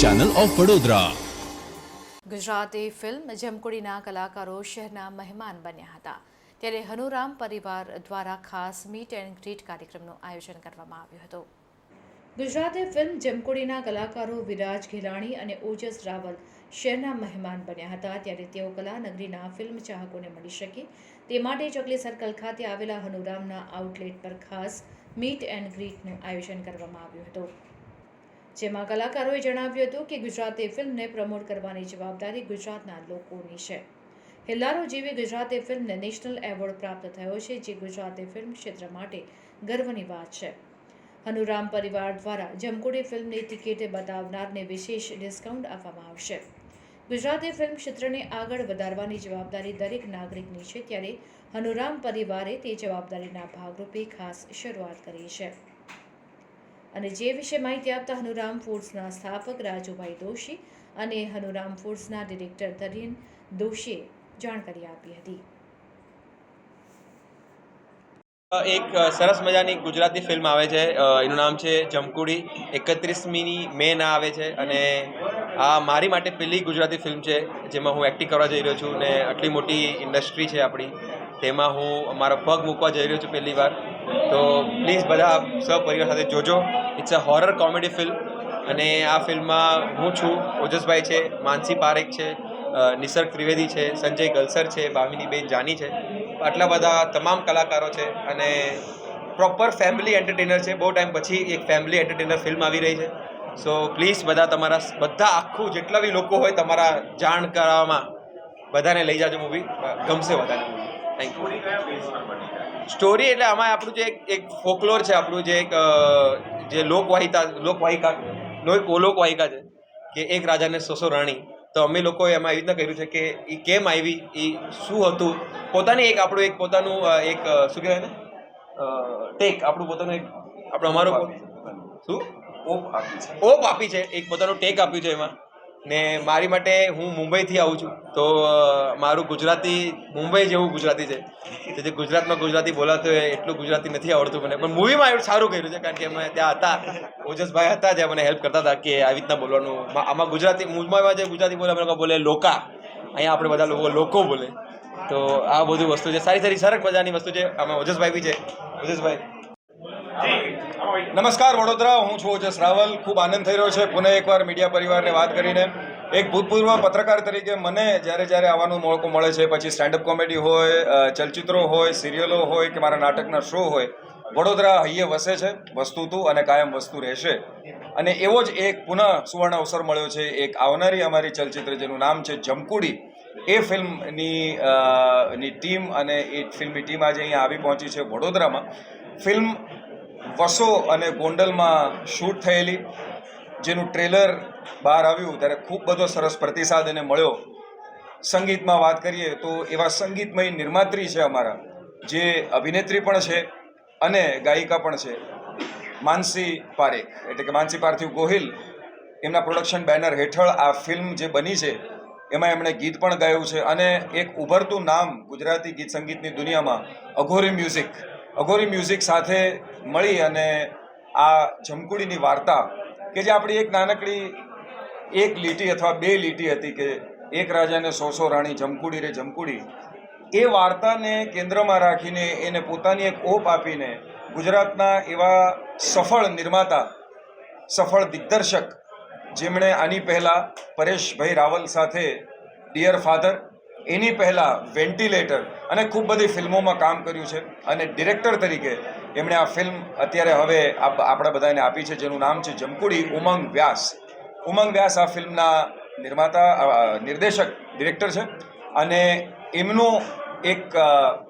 Channel of Vadodara Gujarati film જમકુડીના કલાકારો શહેરના મહેમાન બન્યા હતા. ત્યારે હનુરામ પરિવાર દ્વારા ખાસ મીટ એન્ડ ગ્રીટ કાર્યક્રમનું આયોજન કરવામાં આવ્યું હતું. ગુજરાતી ફિલ્મ જમકુડીના કલાકારો વિરાજ ઘેલાણી અને ઓજસ રાવલ શહેરના મહેમાન બન્યા હતા. ત્યારે તેઓ કલાનગરીના ફિલ્મ ચાહકોને મળી શકે. તે માટે ચકલી સર્કલ ખાતે આવેલા હનુરામના આઉટલેટ પર ખાસ મીટ એન્ડ ગ્રીટનું આયોજન કરવામાં આવ્યું હતું. જેમાં કલાકારોએ જણાવ્યું હતું કે ગુજરાતી ફિલ્મને પ્રમોટ કરવાની જવાબદારી ગુજરાતના લોકોની છે. હેલ્લારો જેવી ગુજરાતી ફિલ્મને નેશનલ એવોર્ડ પ્રાપ્ત થયો છે, જે ગુજરાતી ફિલ્મ ક્ષેત્ર માટે ગર્વની વાત છે. હનુરામ પરિવાર દ્વારા જમકુડી ફિલ્મની ટિકિટ બતાવનારને વિશેષ ડિસ્કાઉન્ટ આપવામાં આવશે. ગુજરાતી ફિલ્મ ક્ષેત્રને આગળ વધારવાની જવાબદારી દરેક નાગરિકની છે, ત્યારે હનુરામ પરિવારે તે જવાબદારીના ભાગરૂપે ખાસ શરૂઆત કરી છે. અને જે વિશે માહિતી આપતા હનુરામ ફૂડ્સના સ્થાપક રાજુભાઈ દોશી અને હનુરામ ફૂડ્સના ડિરેક્ટર તરીન દોશીએ જાણકારી આપી હતી. એક સરસ મજાની ગુજરાતી ફિલ્મ આવે છે. એનું નામ છે જમકુડી એકત્રીસમીની મે ના આવે છે અને આ મારી માટે પહેલી ગુજરાતી ફિલ્મ છે જેમાં હું એક્ટિંગ કરવા જઈ રહ્યો છું ને આટલી મોટી ઇન્ડસ્ટ્રી છે આપણી. તેમાં હું મારો પગ મૂકવા જઈ રહ્યો છું પહેલી વાર. તો પ્લીઝ બધા સહપરિવાર સાથે જોજો. It's a horror comedy film અને આ ફિલ્મમાં હું છું, ઓજસભાઈ છે, માનસી પારેખ છે નિસર્ગ ત્રિવેદી છે, સંજય ગલસર છે ભામિનીબેન જાની છે. આટલા બધા તમામ કલાકારો છે અને પ્રોપર ફેમિલી એન્ટરટેનર છે. બહુ ટાઈમ પછી એક ફેમિલી એન્ટરટેનર ફિલ્મ આવી રહી છે. સો પ્લીઝ બધા તમારા બધા આખું જેટલા બી લોકો હોય તમારા જાણ કરવામાં બધાને લઈ જાજો મૂવી ગમશે થેન્ક યુ સ્ટોરી એટલે આમાં આપણું જે એક ફોકલોર છે આપણું જે એક જે લોકવાહિતા લોકવાહિકા લોક લોકવાહિકા છે કે એક રાજાને સોસો રાણી. તો અમે લોકોએ એમાં એવી રીતના કર્યું છે કે એ કેમ આવી એ શું હતું? પોતાની એક આપણું એક પોતાનું એક શું કહેવાય ને ટેક આપણું પોતાનું એક આપણું અમારું શું? ઓપ આપી છે. ઓપ આપી છે એક પોતાનું ટેક આપ્યું છે એમાં. ને મારી માટે હું મુંબઈથી આવું છું. તો મારું ગુજરાતી, મુંબઈ જેવું ગુજરાતી છે. તેથી ગુજરાતમાં ગુજરાતી બોલાતું હોય, એટલું ગુજરાતી નથી આવડતું મને. પણ મૂવીમાં એવું સારું કર્યું છે, કારણ કે અમે ત્યાં હતા. ઓજસભાઈ હતા જે મને હેલ્પ કરતા હતા કે આવી રીતના બોલવાનું. આમાં ગુજરાતી, મુંબઈમાં જે ગુજરાતી બોલે, અમે લોકો બોલે લોકા. અહીંયા આપણે બધા લોકો લોકો બોલે. તો આ બધું વસ્તુ છે. સારી સારી સરસ મજાની વસ્તુ છે. આમાં ઓજસભાઈ બી છે. ઓજસભાઈ. નમસ્કાર વડોદરા, હું છું ઓજસ રાવલ. ખૂબ આનંદ થઈ રહ્યો છે પુનઃ એકવાર મીડિયા પરિવારને વાત કરીને. એક ભૂતપૂર્વ પત્રકાર તરીકે મને જ્યારે જ્યારે આવવાનો મોકો મળે છે, પછી સ્ટેન્ડઅપ કોમેડી હોય ચલચિત્રો હોય, સિરિયલો હોય કે મારા નાટકના શો હોય, વડોદરા હૈયે વસે છે, વસ્તુ તું અને કાયમ વસ્તુ રહેશે. અને એવો જ એક પુનઃ સુવર્ણ અવસર મળ્યો છે, એક આવનારી અમારી ચલચિત્ર જેનું નામ છે જમકુડી. એ ફિલ્મની ની ટીમ અને એ ફિલ્મની ટીમ આજે અહીંયા આવી પહોંચી છે વડોદરામાં. ફિલ્મ વસો અને ગોંડલમાં શૂટ થયેલી, જેનું ટ્રેલર બહાર આવ્યું ત્યારે ખૂબ બધો સરસ પ્રતિસાદ એને મળ્યો. સંગીતમાં વાત કરીએ તો એવા સંગીતમય નિર્માત્રી છે અમારા, જે અભિનેત્રી પણ છે અને ગાયિકા પણ છે. માનસી પારેખ, એટલે કે માનસી પાર્થિવ ગોહિલ, એમના પ્રોડક્શન બેનર હેઠળ આ ફિલ્મ જે બની છે, એમાં એમણે ગીત પણ ગાયું છે અને એક ઉભરતું નામ ગુજરાતી ગીત સંગીતની દુનિયામાં, અઘોરી મ્યુઝિક અઘોરી મ્યુઝિક સાથે મળી અને આ જમકુડીની વાર્તા, કે જે આપણી એક નાનકડી એક લીટી અથવા બે લીટી હતી કે એક રાજાને સો સો રાણી જમકુડી રે જમકુડી, એ વાર્તાને કેન્દ્રમાં રાખીને એને પોતાની એક ઓપ આપીને ગુજરાતના એવા સફળ નિર્માતા, સફળ દિગ્દર્શક, જેમણે આની પહેલાં પરેશભાઈ રાવલ સાથે ડિયર ફાધર એની પહેલાં વેન્ટિલેટર અને ખૂબ બધી ફિલ્મોમાં કામ કર્યું છે અને ડિરેક્ટર તરીકે એમણે આ ફિલ્મ અત્યારે હવે આપ- આપણા બધાને આપી છે, જેનું નામ છે જમકુડી ઉમંગ વ્યાસ. ઉમંગ વ્યાસ આ ફિલ્મના નિર્માતા નિર્દેશક, ડિરેક્ટર છે અને એમનું એક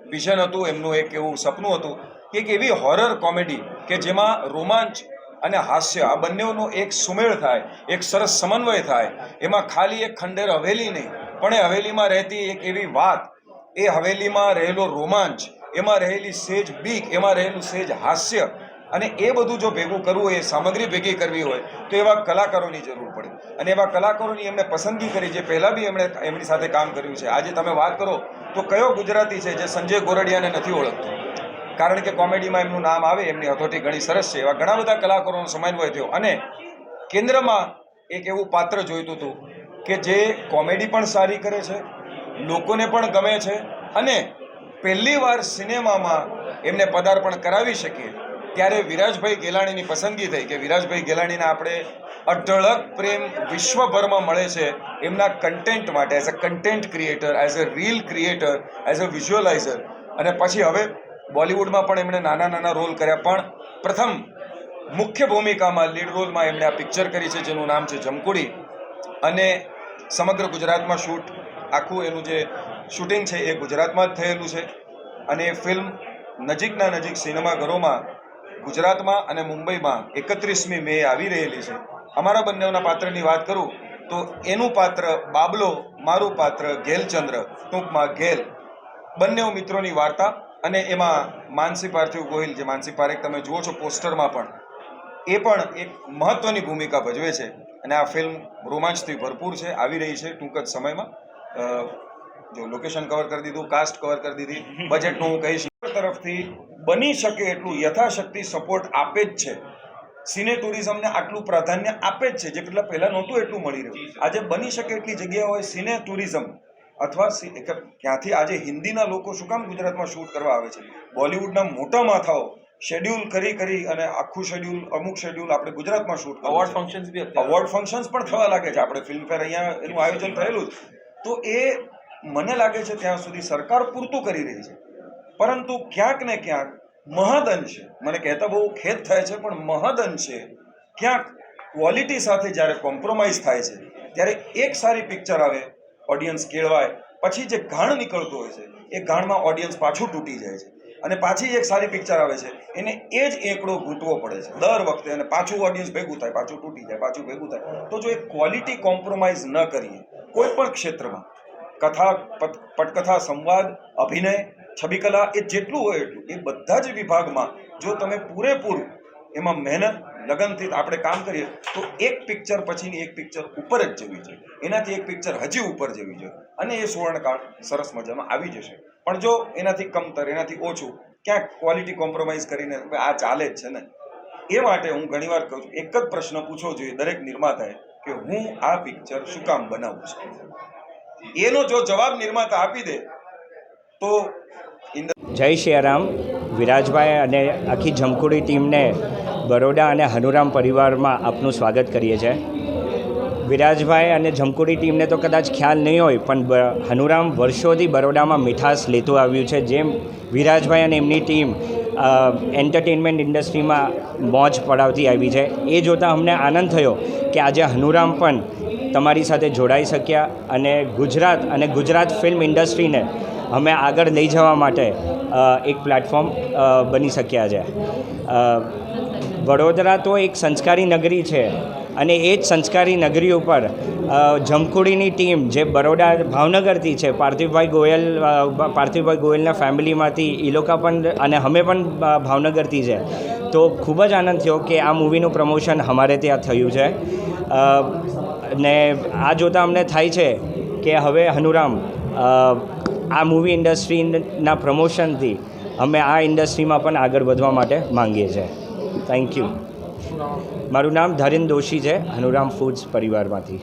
વિઝન હતું, એમનું એક એવું સપનું હતું કે એક એવી હોરર કોમેડી કે જેમાં રોમાંચ અને હાસ્ય આ બંનેનો એક સુમેળ થાય, એક સરસ સમન્વય થાય. એમાં ખાલી એક ખંડેર હવેલી નહીં પણ એ હવેલીમાં રહેતી એક એવી વાત, એ હવેલીમાં રહેલો રોમાંચ, એમાં રહેલી સેજ બીક, એમાં રહેલું સેજ હાસ્ય, અને એ બધું જો ભેગું કરવું હોય સામગ્રી ભેગી કરવી હોય, તો એવા કલાકારોની જરૂર પડે. અને એવા કલાકારોની એમણે પસંદગી કરી, જે પહેલાં બી એમણે એમની સાથે કામ કર્યું છે. આજે તમે વાત કરો, તો કયો ગુજરાતી છે જે સંજય ગોરડિયાને નથી ઓળખતો? કારણ કે કોમેડીમાં એમનું નામ આવે, એમની હથોટી ઘણી સરસ છે. એવા ઘણા બધા કલાકારોનો સમન્વય થયો. અને કેન્દ્રમાં એક એવું પાત્ર જોઈતું હતું કે જે કોમેડી પણ સારી કરે છે, લોકોને પણ ગમે છે અને પહેલી વાર સિનેમામાં એમને પદાર્પણ કરાવી શકીએ, ત્યારે વિરાજભાઈ ગેલાણીની પસંદગી થઈ કે વિરાજભાઈ ગેલાણીને આપણે અઢળક પ્રેમ વિશ્વભરમાં મળે છે એમના કન્ટેન્ટ માટે as a content creator as a reel creator as a visualizer અને પછી હવે બોલિવૂડમાં પણ એમણે નાના નાના રોલ કર્યા, પણ પ્રથમ મુખ્ય ભૂમિકામાં લીડ રોલમાં એમણે આ પિક્ચર કરી છે, જેનું નામ છે જમકુડી. અને સમગ્ર ગુજરાતમાં શૂટ, આખું એનું જે શૂટિંગ છે એ ગુજરાતમાં જ થયેલું છે. અને એ ફિલ્મ નજીકના નજીક સિનેમાઘરોમાં ગુજરાતમાં અને મુંબઈમાં એકત્રીસમી મે આવી રહેલી છે. અમારા બંનેના પાત્રની વાત કરું તો એનું પાત્ર બાબલો, મારું પાત્ર ઘેલચંદ્ર, ટૂંકમાં ઘેલ. બંને મિત્રોની વાર્તા અને એમાં માનસી પાર્થિવ ગોહિલ, જે માનસી પારેખ તમે જુઓ છો પોસ્ટરમાં પણ, એ પણ એક મહત્ત્વની ભૂમિકા ભજવે છે. અને આ ફિલ્મ રોમાંચથી ભરપૂર છે આવી રહી છે ટૂંક જ સમયમાં. જો લોકેશન કવર કરી દીધું કાસ્ટ કવર કરી દીધી બજેટનું હું કહીશ. તરફથી બની શકે એટલું યથાશક્તિ સપોર્ટ આપે જ છે. સિને ટુરિઝમને આટલું પ્રાધાન્ય આપે જ છે જે પહેલાં પહેલાં નહોતું એટલું મળી રહ્યું. આજે બની શકે એટલી જગ્યાઓએ સિને ટુરિઝમ અથવા ક્યાંથી આજે હિન્દીના લોકો શું કામ ગુજરાતમાં શૂટ કરવા આવે છે? બોલિવૂડના મોટા માથાઓ શેડ્યુલ કરી કરી અને આખું શેડ્યુલ અમુક શેડ્યુલ આપણે ગુજરાતમાં શૂટ અવોર્ડ ફંક્શન્સ બી અવોર્ડ ફંક્શન્સ પણ થવા લાગે છે. આપણે ફિલ્મફેર અહીંયા એનું આયોજન થયેલું જ. તો એ મને લાગે છે ત્યાં સુધી સરકાર પૂરતું કરી રહી છે. પરંતુ ક્યાંક ને ક્યાંક મહદઅંશે મને કહેતા બહુ ખેદ થાય છે પણ મહદઅંશે ક્યાંક ક્વોલિટી સાથે જ્યારે કોમ્પ્રોમાઇઝ થાય છે ત્યારે એક સારી પિક્ચર આવે ઓડિયન્સ કેળવાય પછી જે ઘાણ નીકળતું હોય છે એ ઘાણમાં ઓડિયન્સ પાછું તૂટી જાય છે. અને પાછી એક સારી પિક્ચર આવે છે. એને એ જ એકડો ઘૂંટવો પડે છે. દર વખતે અને પાછું ઓડિયન્સ ભેગું થાય, પાછું તૂટી જાય, પાછું ભેગું થાય. તો જો એ ક્વોલિટી કોમ્પ્રોમાઇઝ ન કરીએ, કોઈ પણ ક્ષેત્રમાં, કથા પટ- પટકથા, સંવાદ, અભિનય છબીકલા એ જેટલું હોય એટલું, એ બધા જ વિભાગમાં જો તમે પૂરેપૂરું એમાં મહેનત લગનથી આપણે કામ કરીએ, તો એક પિક્ચર પછીની એક પિક્ચર ઉપર જ જવી જોઈએ એનાથી એક પિક્ચર હજી ઉપર જવી જોઈએ અને એ સુવર્ણકાળ સરસ મજામાં આવી જશે. પણ જો એનાથી કમતર, એનાથી ઓછું, ક્યાંક ક્વોલિટી કોમ્પ્રોમાઇઝ કરીને આ ચાલે જ છે ને? એ માટે હું ઘણીવાર કહું છું, એક જ પ્રશ્ન પૂછવો જોઈએ દરેક નિર્માતાએ કે હું આ પિક્ચર શું કામ બનાવું છું? એનો જો જવાબ નિર્માતા આપી દે, તો જય શ્રી રામ. વિરાજભાઈ અને આખી જમકુડી ટીમને બરોડા અને હનુરામ પરિવારમાં આપનું સ્વાગત કરીએ છીએ. વિરાજભાઈ અને જમકુડી ટીમને તો કદાચ ખ્યાલ નહીં હોય, પણ હનુરામ વર્ષોથી બરોડામાં મીઠાશ લેતું આવ્યું છે. જેમ વિરાજભાઈ અને એમની ટીમ એન્ટરટેનમેન્ટ ઇન્ડસ્ટ્રીમાં મોજ પડાવતી આવી છે. એ જોતાં અમને આનંદ થયો કે આજે હનુરામ પણ તમારી સાથે જોડાઈ શક્યા અને ગુજરાત અને ગુજરાત ફિલ્મ ઇન્ડસ્ટ્રીને અમે આગળ લઈ જવા માટે એક પ્લેટફોર્મ બની શક્યા છે. વડોદરા તો એક સંસ્કારી નગરી છે અને એ જ સંસ્કારી નગરી ઉપર જમખુડીની ટીમ જે બરોડા ભાવનગરથી છે, પાર્થિવભાઈ ગોયલ પાર્થિવભાઈ ગોયલના ફેમિલીમાંથી એ લોકો પણ અને અમે પણ ભાવનગરથી છે. તો ખૂબ જ આનંદ થયો કે આ મૂવીનું પ્રમોશન અમારે ત્યાં થયું છે. ને આ જોતાં અમને થાય છે કે હવે હનુરામ આ મૂવી ઇન્ડસ્ટ્રીના પ્રમોશનથી અમે આ ઇન્ડસ્ટ્રીમાં પણ આગળ વધવા માટે માંગીએ છીએ. થેન્ક યુ મારું નામ ધરીન દોશી છે હનુરામ ફૂડ્સ પરિવારમાંથી.